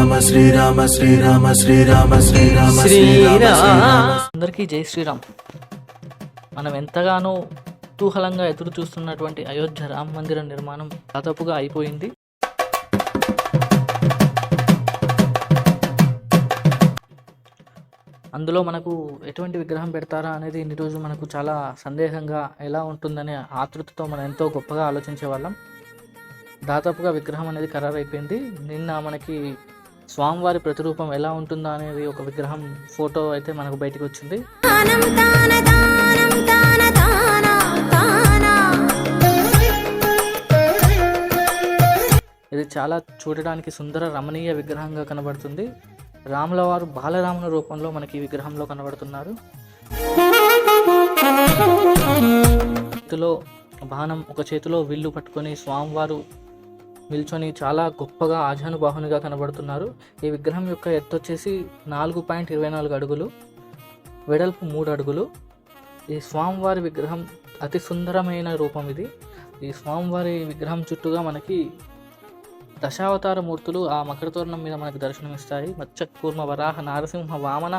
శ్రీరామ శ్రీరామ శ్రీరామ శ్రీరామ శ్రీరామ అందరికీ జై శ్రీరామ్. మనం ఎంతగానో కుతూహలంగా ఎదురు చూస్తున్నటువంటి అయోధ్య రామ మందిర నిర్మాణం దాదాపుగా అయిపోయింది. అందులో మనకు ఎటువంటి విగ్రహం పెడతారా అనేది ఇన్ని రోజు మనకు చాలా సందేహంగా ఎలా ఉంటుందనే ఆతృతతో మనం ఎంతో గొప్పగా ఆలోచించే వాళ్ళం. దాదాపుగా విగ్రహం అనేది ఖరారైపోయింది. నిన్న మనకి స్వామివారి ప్రతిరూపం ఎలా ఉంటుందా అనేది ఒక విగ్రహం ఫోటో అయితే మనకు బయటకు వచ్చింది. ఇది చాలా చూడడానికి సుందర రమణీయ విగ్రహంగా కనబడుతుంది. రాముల వారు బాలరాముని రూపంలో మనకి ఈ విగ్రహంలో కనబడుతున్నారు. చేతిలో బాణం ఒక చేతిలో విల్లు పట్టుకొని స్వామివారు నిల్చొని చాలా గొప్పగా ఆజానుబాహునిగా కనబడుతున్నారు. ఈ విగ్రహం యొక్క ఎత్తు వచ్చేసి నాలుగు పాయింట్ ఇరవై నాలుగు అడుగులు వెడల్పు మూడు అడుగులు. ఈ స్వామివారి విగ్రహం అతి సుందరమైన రూపం ఇది. ఈ స్వామివారి విగ్రహం చుట్టూగా మనకి దశావతార మూర్తులు ఆ మకర తోరణం మీద మనకు దర్శనమిస్తాయి. మత్స్య కూర్మ వరాహ నారసింహ వామన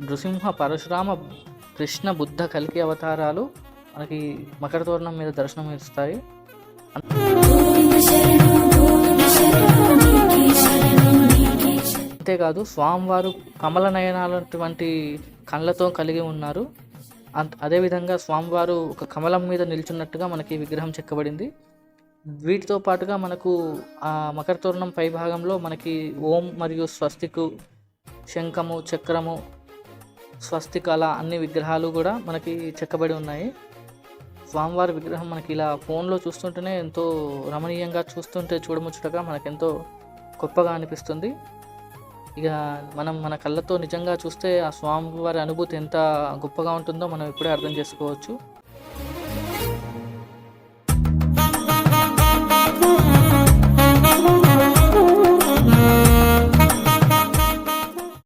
నృసింహ పరశురామ కృష్ణ బుద్ధ కలికి అవతారాలు మనకి మకర తోరణం మీద దర్శనం ఇస్తాయి అంతేకాదు స్వామివారు కమల నయనాలటువంటి కళ్ళతో కలిగి ఉన్నారు. అంత అదేవిధంగా స్వామివారు ఒక కమలం మీద నిల్చున్నట్టుగా మనకి విగ్రహం చెక్కబడింది. వీటితో పాటుగా మనకు ఆ మకర తోరణం పై భాగంలో మనకి ఓం మరియు స్వస్తికు శంఖము చక్రము స్వస్తిక అలా అన్ని విగ్రహాలు కూడా మనకి చెక్కబడి ఉన్నాయి. స్వామివారి విగ్రహం మనకి ఇలా ఫోన్లో చూస్తుంటేనే ఎంతో రమణీయంగా చూస్తుంటే చూడముచ్చటగా మనకెంతో గొప్పగా అనిపిస్తుంది. ఇక మనం మన కళ్ళతో నిజంగా చూస్తే ఆ స్వామివారి అనుభూతి ఎంత గొప్పగా ఉంటుందో మనం ఇప్పుడే అర్థం చేసుకోవచ్చు.